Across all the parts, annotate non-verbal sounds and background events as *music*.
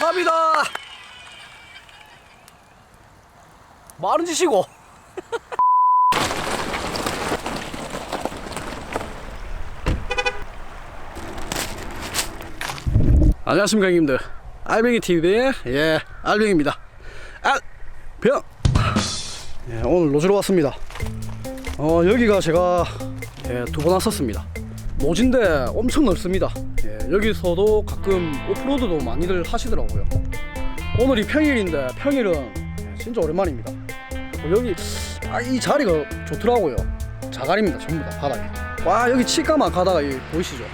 감사합니다. 많은 짓이고. *laughs* 안녕하십니까 형님들. 알뱅이 TV의 예 알뱅입니다. 알병. 예, 오늘 노지로 왔습니다. 어 여기가 제가 예, 두 번 왔었습니다 노지인데 엄청 넓습니다. 예, 여기서도 가끔 오프로드도 많이들 하시더라고요. 오늘이 평일인데 평일은 예, 진짜 오랜만입니다. 어, 여기 아, 이 자리가 좋더라고요. 자갈입니다 전부 다 바닥이 와 여기 치과만 가다가 이 보이시죠?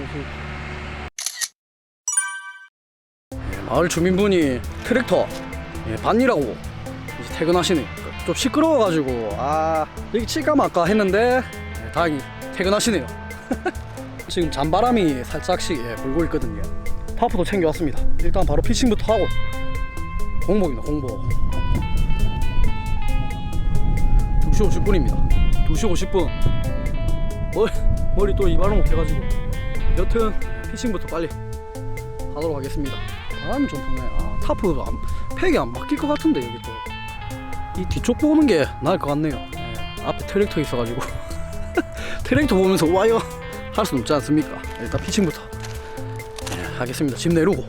여기 마을 주민분이 트랙터 예, 이제 퇴근하시네. 좀 시끄러워가지고 아 여기 칠까마 아까 했는데 예, 다행히 퇴근하시네요. *laughs* 지금 잔바람이 살짝씩 예, 불고 있거든요. 파프도 챙겨왔습니다. 일단 바로 피칭부터 하고 공복입니다. 공복. 2시 50분입니다. 2시 50분. 머리, 머리 또 이발을 못해가지고 여튼 피칭부터 빨리 하도록 하겠습니다. 바람이 좀 부네. 아, 타프가 안, 팩이 안 막힐 것 같은데 여기 또. 이 뒤쪽 보는 게 나을 것 같네요. 예, 앞에 트랙터 있어가지고 *laughs* 트랙터 보면서 와요 할 수는 없지 않습니까? 일단 피칭부터 예, 하겠습니다. 집 내려고.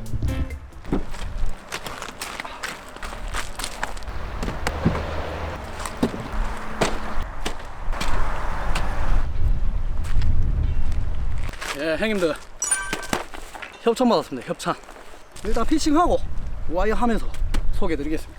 예, 형님들 협찬 받았습니다. 협찬. 일단 피칭하고 와이어 하면서 소개해 드리겠습니다.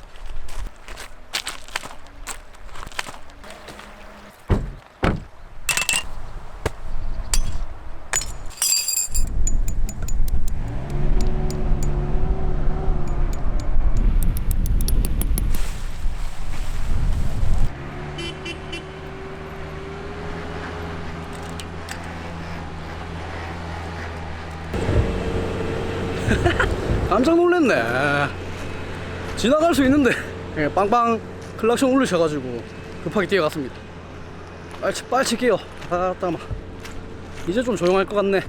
*laughs* 깜짝 놀랐네. 지나갈 수 있는데 예, 빵빵 클락션 울리셔가지고 급하게 뛰어갔습니다. 빨리 빨리 칠게요. 아 땀아. 이제 좀 조용할 것 같네.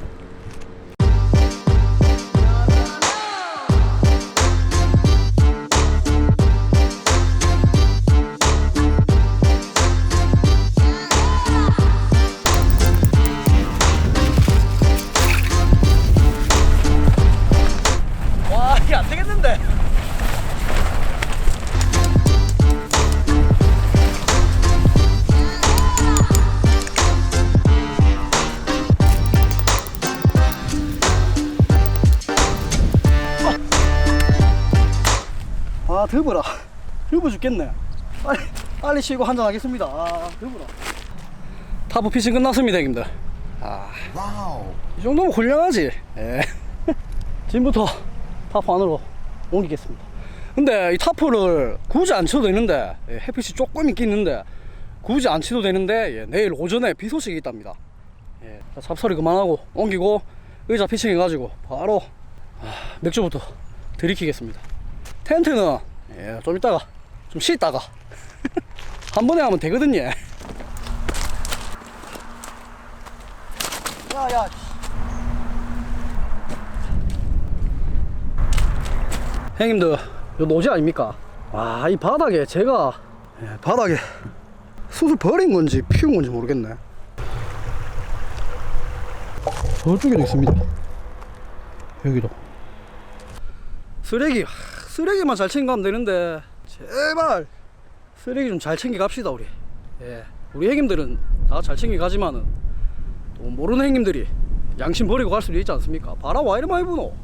아 더불어 더워 죽겠네. 빨리 빨리 쉬고 한잔 하겠습니다. 아 더불어 타프 피싱 끝났습니다 형님들. 아 이 정도면 훌륭하지. 예. *laughs* 지금부터 타프 안으로 옮기겠습니다. 근데 이 타프를 굳이 안 쳐도 되는데 예, 햇빛이 조금 있긴 있는데 굳이 안 쳐도 되는데 예, 내일 오전에 비 소식이 있답니다. 예, 자, 잡소리 그만하고 옮기고 의자 피칭 해가지고 바로 아, 맥주부터 들이키겠습니다. 텐트는 예, 좀 이따가 좀 쉬다가 *laughs* 한 번에 하면 되거든요. 야야. 형님들, 요 노지 아닙니까? 와, 이 바닥에 제가 예, 바닥에 숯을 버린 건지 피운 건지 모르겠네. 저쪽에도 있습니다. 여기도. 쓰레기 하, 쓰레기만 잘 챙겨가면 되는데 제발 쓰레기 좀 잘 챙겨 갑시다 우리. 예 우리 형님들은 다 잘 챙겨 가지만은 또 모르는 형님들이 양심 버리고 갈 수도 있지 않습니까? 바람 와 이리 많이 부노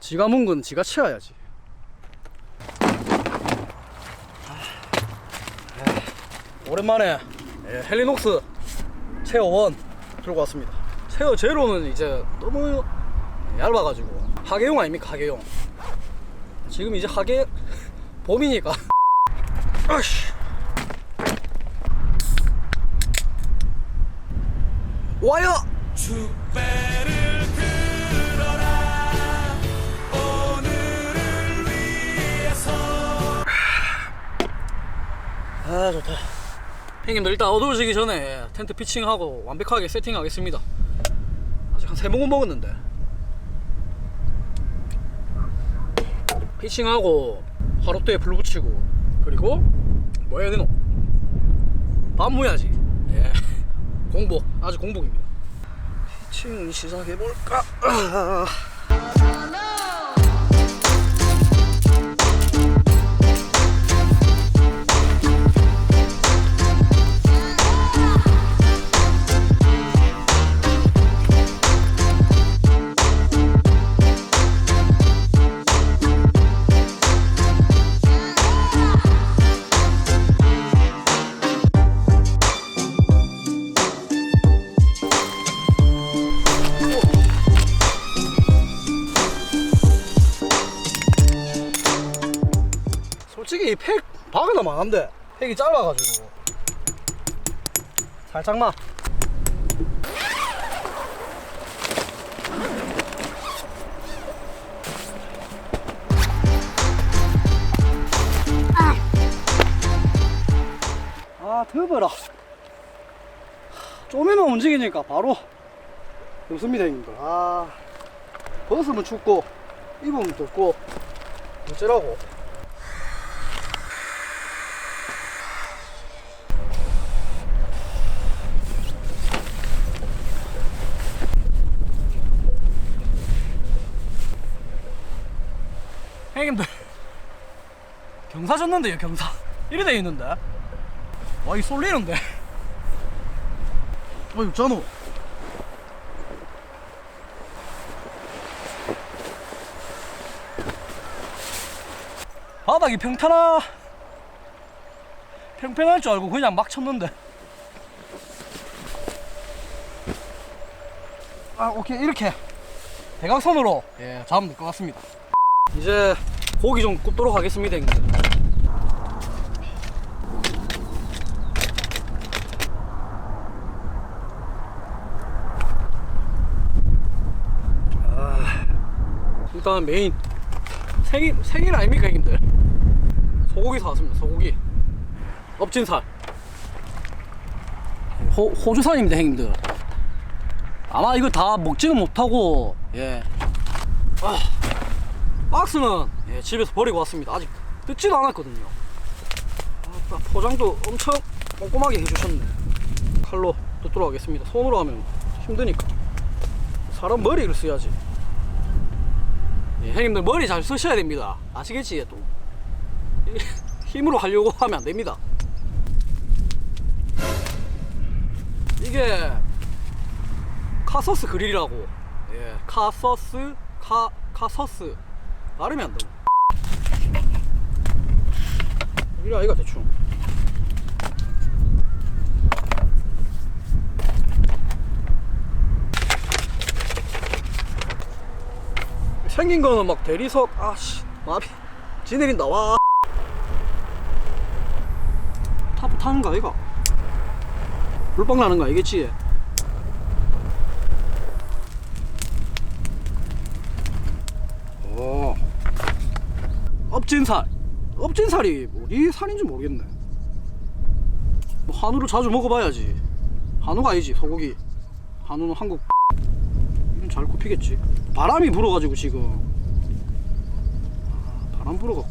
지가 문건 지가 치워야지. 아, 오랜만에 예, 헬리녹스 체어 1 들고 왔습니다. 체어 제로는 이제 너무 얇아가지고 하계용 아닙니까 하계용 지금 이제 하계 봄이니까. 아씨. 와요! 아 좋다. 형님들 일단 어두워지기 전에 텐트 피칭하고 완벽하게 세팅하겠습니다. 아직 한 세 모금 먹었는데 피칭하고 하루도에 불 붙이고 그리고 뭐 해야 되노? 밥 모야지. 예. *laughs* 공복. 아주 공복입니다. 피칭 시작해볼까 *clears throat* 나 망한데 팩이 짧아가지고. 살짝만 아 더워라. 쪼매만 움직이니까 바로 없습니다 형님들. 아 벗으면 춥고 입으면 덥고 어쩌라고 형님들 경사 졌는데요 경사. 이래 돼 있는데. 와 이 쏠리는데. 어이 전우 바닥이 평탄하 평평할 줄 알고 그냥 막 쳤는데. 아 오케이. 이렇게. 대각선으로. 예 잡으면 될 것 같습니다 이제 고기 좀 굽도록 하겠습니다 형님들 아, 일단 메인 생일 생일 아닙니까 형님들? 소고기 사왔습니다 소고기. 엎진살. 호, 호주산입니다 형님들. 아마 이거 다 먹지는 못하고 예. 아, 박스는 예, 집에서 버리고 왔습니다. 아직 뜯지도 않았거든요. 아, 포장도 엄청 꼼꼼하게 해주셨네. 칼로 뜯도록 하겠습니다. 손으로 하면 힘드니까. 사람 머리를 써야지. 예, 형님들 머리 잘 쓰셔야 됩니다. 아시겠지 또? *laughs* 힘으로 하려고 하면 안 됩니다. 이게 카서스 그릴이라고. 예 카서스 카 카서스 발음이 안 되고. 이래 아이가 대충. 생긴 거는 막 대리석 아씨 마비. 지내린다 와. 타, 타는 거 아이가 불빵 나는 거 알겠지 오 엎진살 엎진살이 어디 살인지 모르겠네. 뭐 한우를 자주 먹어봐야지. 한우가 아니지 소고기. 한우는 한국 *laughs* 이건 잘 굽히겠지. 바람이 불어가지고 지금. 아, 바람 불어갖고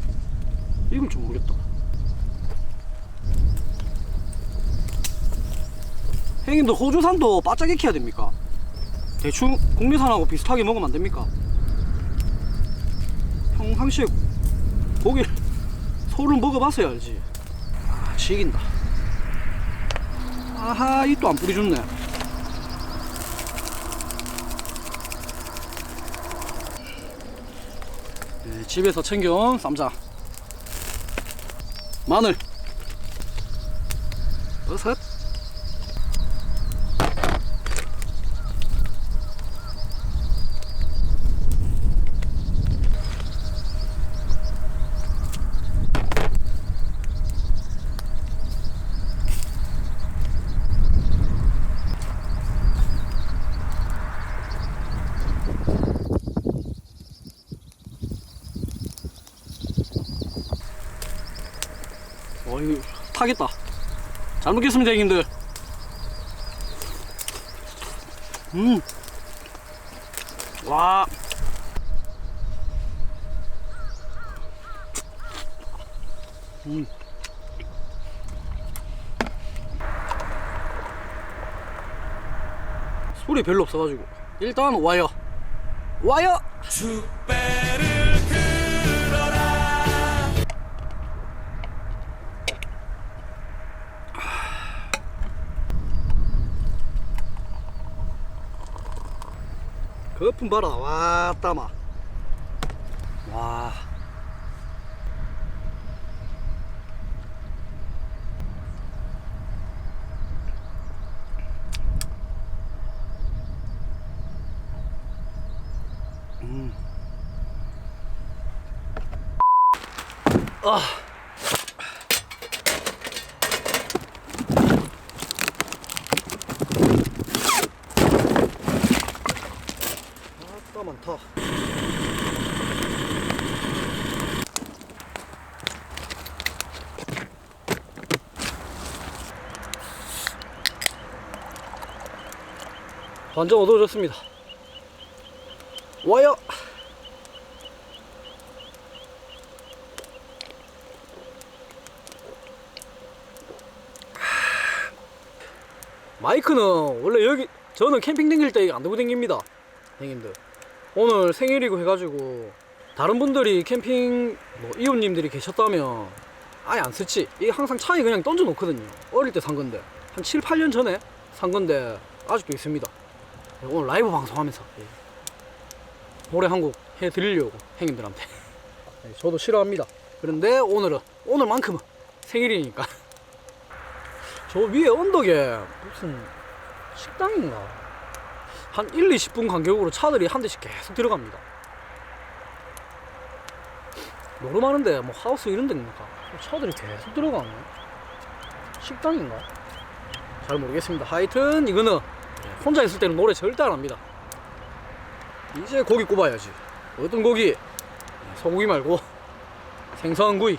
익을 줄 모르겠다. 형님들 호주산도 바짝 익혀야 됩니까? 대충 국내산하고 비슷하게 먹으면 안 됩니까? 평상시에 고기를 소를 먹어봤어야 알지. 아 지긴다. 아하 이 또 안 뿌리줬네. 네, 집에서 챙겨온 쌈장. 마늘 버섯 어이 타겠다. 잘 먹겠습니다 형님들 음 와. 음. 술이 별로 없어가지고. 일단 와요 와요 거품 봐라 와 따마 와 음. 아. 아따 많다. 완전 어두워졌습니다. 와요. 마이크는 원래 여기 저는 캠핑 댕길 때 안 들고 댕깁니다 형님들. 오늘 생일이고 해가지고 다른 분들이 캠핑 뭐 이웃님들이 계셨다면 아예 안 쓰지. 이게 항상 차에 그냥 던져 놓거든요. 어릴 때 산 건데. 한 7, 8년 전에 산 건데 아직도 있습니다 오늘 라이브 방송하면서 예. 노래 한 곡 해드리려고 형님들한테. *laughs* 예, 저도 싫어합니다. 그런데 오늘은 오늘만큼은 생일이니까. *laughs* 저 위에 언덕에 무슨 식당인가? 한 1, 20분 간격으로 차들이 한 대씩 계속 들어갑니다. 노름하는데 뭐 하우스 이런 데입니까? 차들이 계속 들어가네. 식당인가? 잘 모르겠습니다. 하여튼 이거는 혼자 있을 때는 노래 절대 안 합니다. 이제 고기 굽어야지. 어떤 고기? 소고기 말고 생선 구이.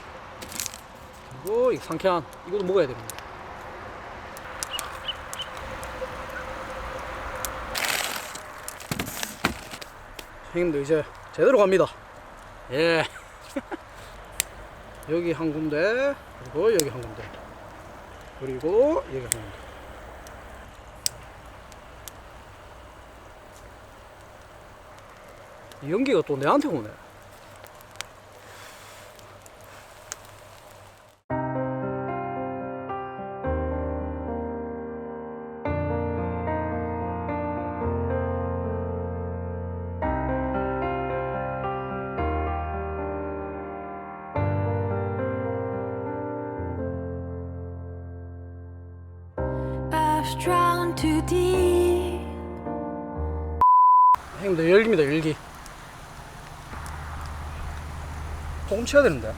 그리고 이 상쾌한 이것도 먹어야 됩니다. 형님들 이제 제대로 갑니다. 예. *laughs* 여기 한 군데 그리고 여기 한 군데 그리고 여기 한 군데 연기가 또 내한테 오네 쳐야 되는데.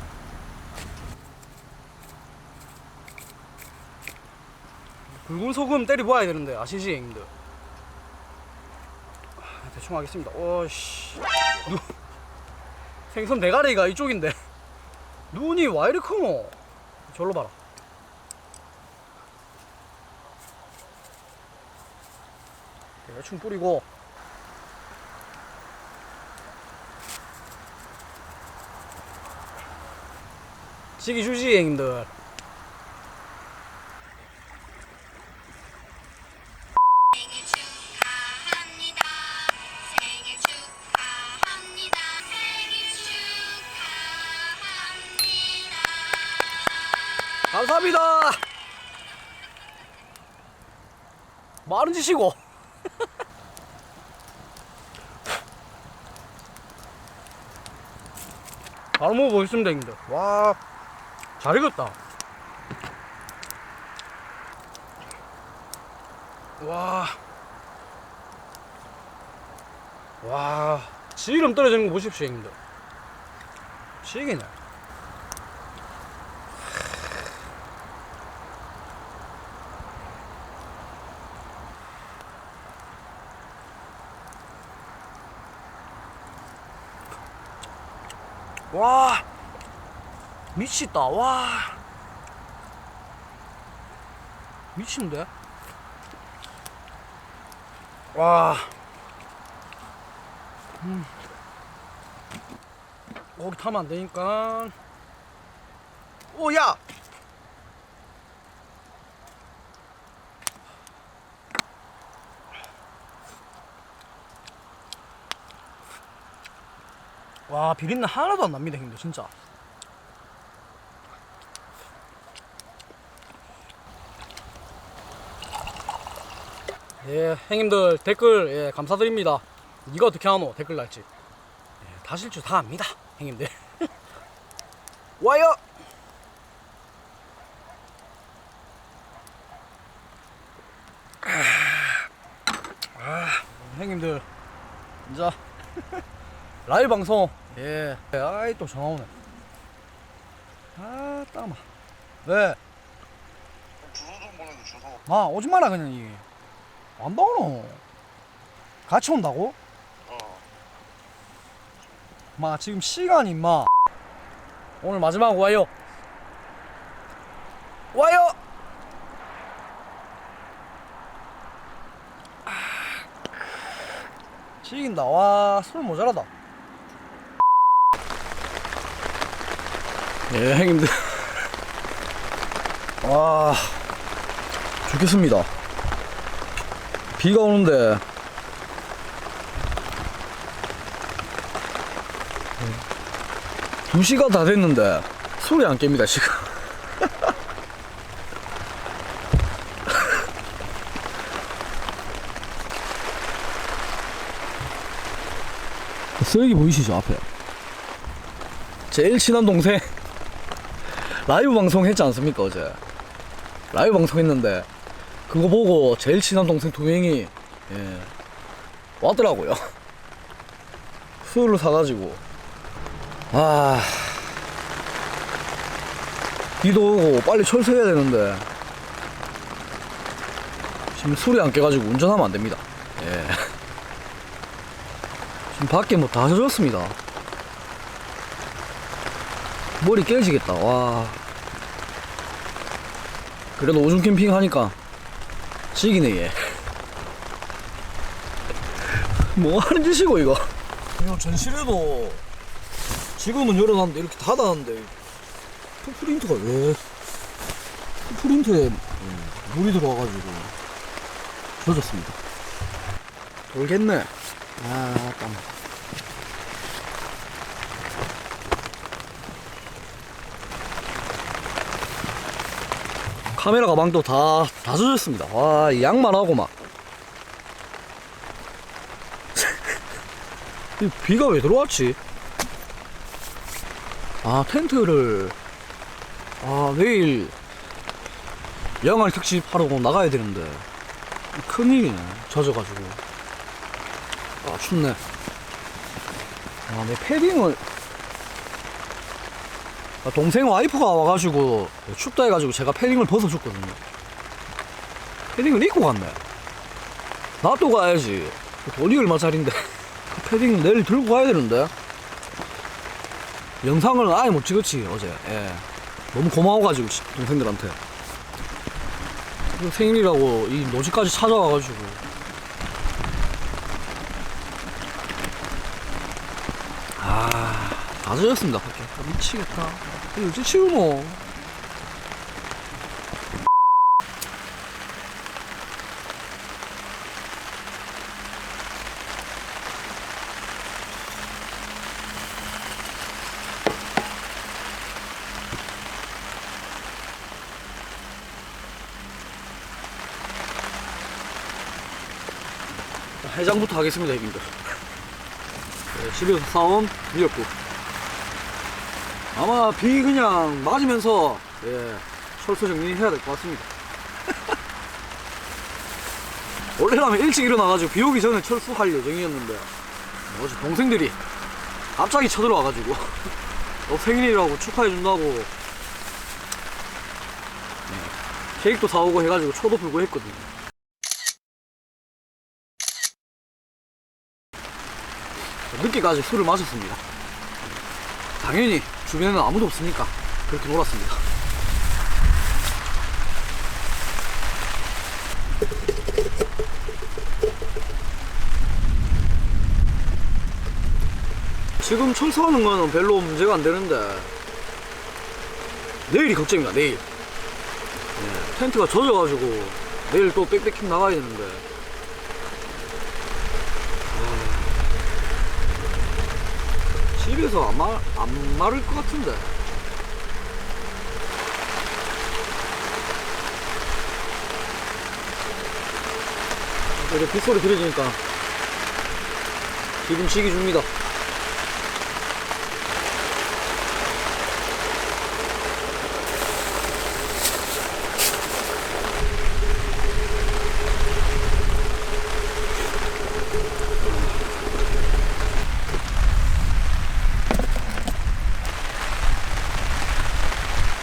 굵은 소금 때리 부어야 되는데 아시지 형님들. 아, 대충 하겠습니다. 오씨. 눈 생선 대가리가 이쪽인데. 눈이 와 이리 크노? 절로 봐라. 대충 뿌리고 시기 주지 형님들 생일 축하합니다. 생일 축하합니다. 생일 축하합니다. 감사합니다 마른 짓이고 *laughs* 바로 먹어보겠습니다 형님들 와 잘 익었다 와. 와. 지름 떨어지는 거 보십시오, 형님들. 시기네. 와. 미치다. 와. 미친데? 와. 음. 거기 타면 안 되니까. 오야 와 비린내 하나도 안 납니다 형님들 진짜 예 형님들 댓글 예, 감사드립니다. 이거 어떻게 하노? 댓글 날지 예, 다실 줄다 압니다 형님들. *laughs* 와요! 아, 형님들. 이제 *laughs* 라이브 방송. 예. 아이 또 전화 오네. 아 땀아 왜? 주소 좀 보내줘 주소 마 오지 마라 그냥 이 안 나오노? 같이 온다고? 어 마 지금 시간이 마. 오늘 마지막 와요. 와요! 아, 지긴다. 와 술 모자라다. 예 형님들. 와. 죽겠습니다 비가 오는데. 2시가 다 됐는데 술이 안 깹니다 지금. *laughs* 쓰레기 보이시죠 앞에? 제일 친한 동생. *laughs* 라이브 방송 했지 않습니까 어제? 라이브 방송 했는데 그거 보고 제일 친한 동생 두 명이 예, 왔더라고요 *laughs* 술을 사가지고 아 비도 오고 빨리 철수해야 되는데 지금 술이 안 깨가지고 운전하면 안 됩니다. 예. *laughs* 지금 밖에 뭐 다 젖었습니다. 머리 깨지겠다. 와. 그래도 오줌 캠핑 하니까 지기네 얘. 뭐 하는 짓이고 이거? 이거 전실에도 지금은 열어놨는데 이렇게 닫아놨는데 푸프린트가 왜 푸프린트에 음, 물이 들어와가지고 젖었습니다 돌겠네 아 땀. 카메라 가방도 다, 다 젖었습니다. 와, 이 양만 하고 막. *laughs* 이 비가 왜 들어왔지? 아 텐트를 아 내일 영월 특집 하러 나가야 되는데 큰일이네 젖어가지고 아 춥네 아 내 패딩을 아, 동생 와이프가 와가지고 춥다 해가지고 제가 패딩을 벗어줬거든요. 패딩을 입고 갔네. 놔두고 가야지. 돈이 얼마짜린데. *laughs* 그 패딩 내일 들고 가야 되는데. 영상을 아예 못 찍었지 어제. 예. 너무 고마워가지고 시- 동생들한테. 생일이라고 이 노지까지 찾아와가지고 다 젖었습니다 밖에. 아, 미치겠다. 이거 어째 치우노 해장부터 하겠습니다 형님들. 네, 집에서 사온 미역국 아마 비 그냥 맞으면서 예, 철수 정리해야 될 것 같습니다 *laughs* 원래라면 일찍 일어나가지고 비 오기 전에 철수할 예정이었는데 어제 동생들이 갑자기 쳐들어와가지고 *laughs* 너 생일이라고 축하해준다고 네, 케이크도 사오고 해가지고 초도 불고 했거든요 늦게까지 술을 마셨습니다. 당연히 주변에는 아무도 없으니까 그렇게 놀았습니다. 지금 철수하는 거는 별로 문제가 안 되는데 내일이 걱정입니다 내일 예, 텐트가 젖어가지고 내일 또 백패킹 나가야 되는데 아, 집에서 안, 마, 안 마를 것 같은데. 이렇게 빗소리 들려주니까 기분 지기 줍니다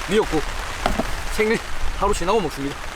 미역국 생일 하루 지나고 먹습니다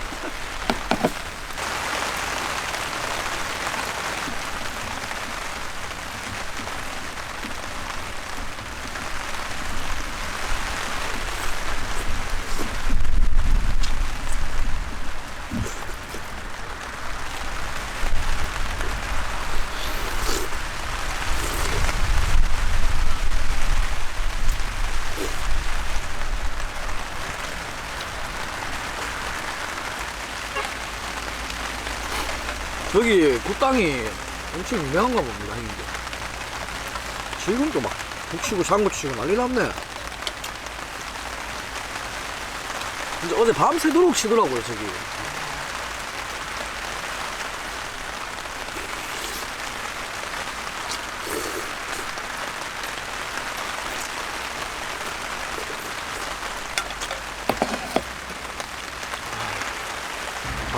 굿땅이 엄청 유명한가 봅니다 형님들 지금도 막 북치고 장구치고 난리 났네. 진짜 어제 밤새도록 치더라고요 저기.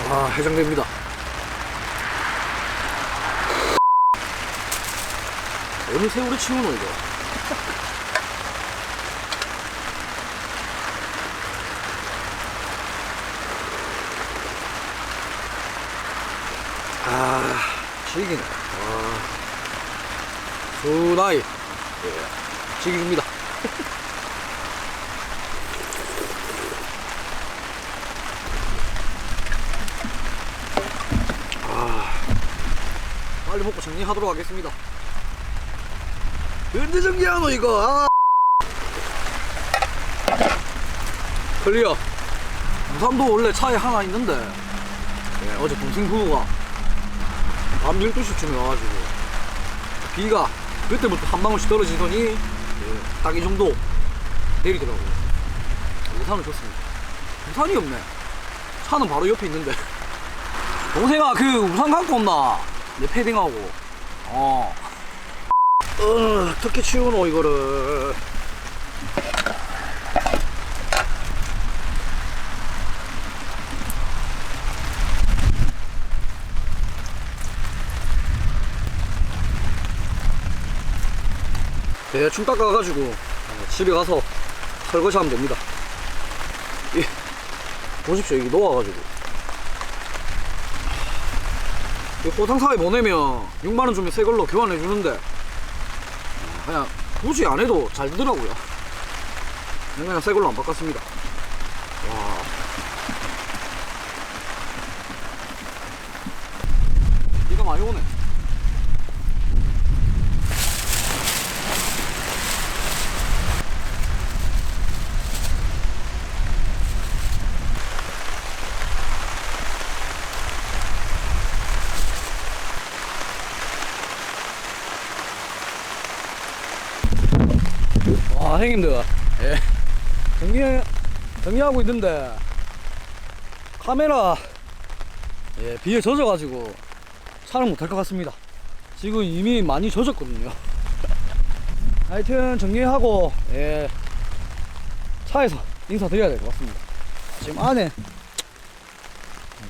아 해장됩니다 어느 세월에 치우노 이거 아 지기네. 아 수나이 예 지기줍니다. *laughs* 아 빨리 먹고 정리하도록 하겠습니다 언제 정리하노 이거. 아. 클리어. 무삼도 원래 차에 하나 있는데. 예, 어제 동생 부부가 밤 12시쯤에 와가지고 비가 그때부터 한 방울씩 떨어지더니 예, 딱이 정도 내리더라고요. 우산을 줬습니다. 우산이 없네. 차는 바로 옆에 있는데. 동생아 그 우산 갖고 온나 내 패딩하고. 어 어, 어떻게 치우노 이거를. 대충 닦아가지고 어, 집에 가서 설거지 하면 됩니다. 이, 보십시오 여기 놓아가지고. 이 포장사에 보내면 6만원 주면 새 걸로 교환해 주는데 그냥 굳이 안 해도 잘 되더라고요. 그냥 새 걸로 안 바꿨습니다. 와. 비가 많이 오네. 와 형님들. 예. 정리 정리하고 있는데 카메라 예, 비에 젖어가지고 촬영 못할 것 같습니다. 지금 이미 많이 젖었거든요. *laughs* 하여튼 정리하고 예, 차에서 인사드려야 될 것 같습니다. 지금 안에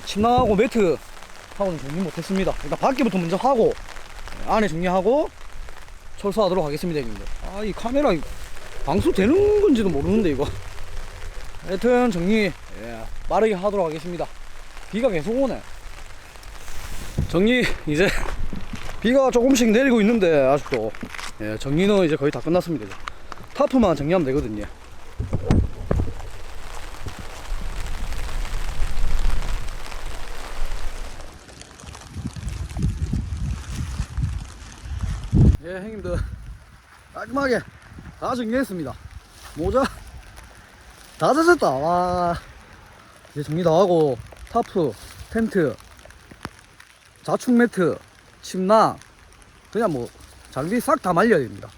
침낭하고 매트 하고는 정리 못했습니다. 일단 밖에부터 먼저 하고 예, 안에 정리하고 철수하도록 하겠습니다 형님들. 아 이 카메라 방수 되는 건지도 모르는데 이거. 하여튼 정리 예, 빠르게 하도록 하겠습니다. 비가 계속 오네. 정리 이제 비가 조금씩 내리고 있는데 아직도. 예, 정리는 이제 거의 다 끝났습니다. 타프만 정리하면 되거든요. 예 형님들. 깔끔하게 다 정리했습니다 모자 다 젖었다. 와. 이제 정리 다 하고, 타프, 텐트, 자축 매트, 침낭, 그냥 뭐, 장비 싹 다 말려야 됩니다.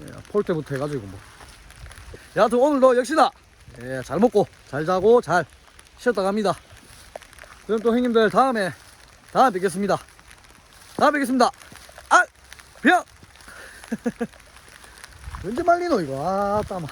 예, 폴대부터 해가지고 뭐. 여하튼 오늘도 역시나, 예, 잘 먹고, 잘 자고, 잘 쉬었다 갑니다. 그럼 또 형님들 다음에, 다음에 뵙겠습니다. 다음에 뵙겠습니다. 아! 병! *laughs* 언제 말리노, 이거? 아, 땀아.